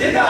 出た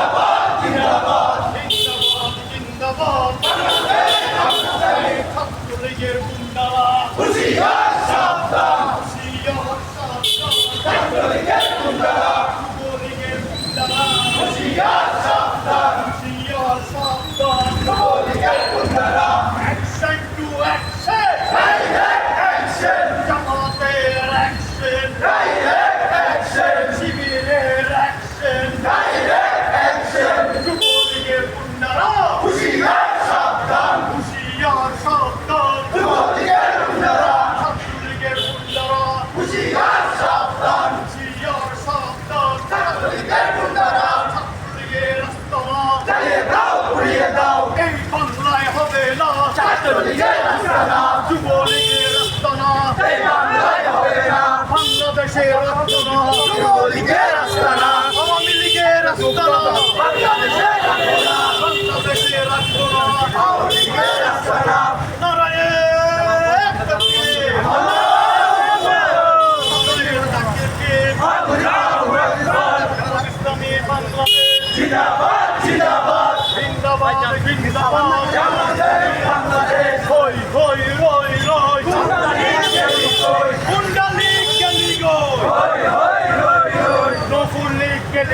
জিন্দাবাদ জিন্দাবাদ জিন্দাবাদ জিন্দাবাদ বাংলাদেশ বাংলাদেশ হই হই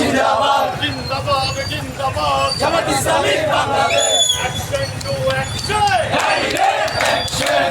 জিন্দাবাদ। জিন্দাবাদ জিন্দাবাদ। Jamaat Islami Bangladesh. Action to action direct action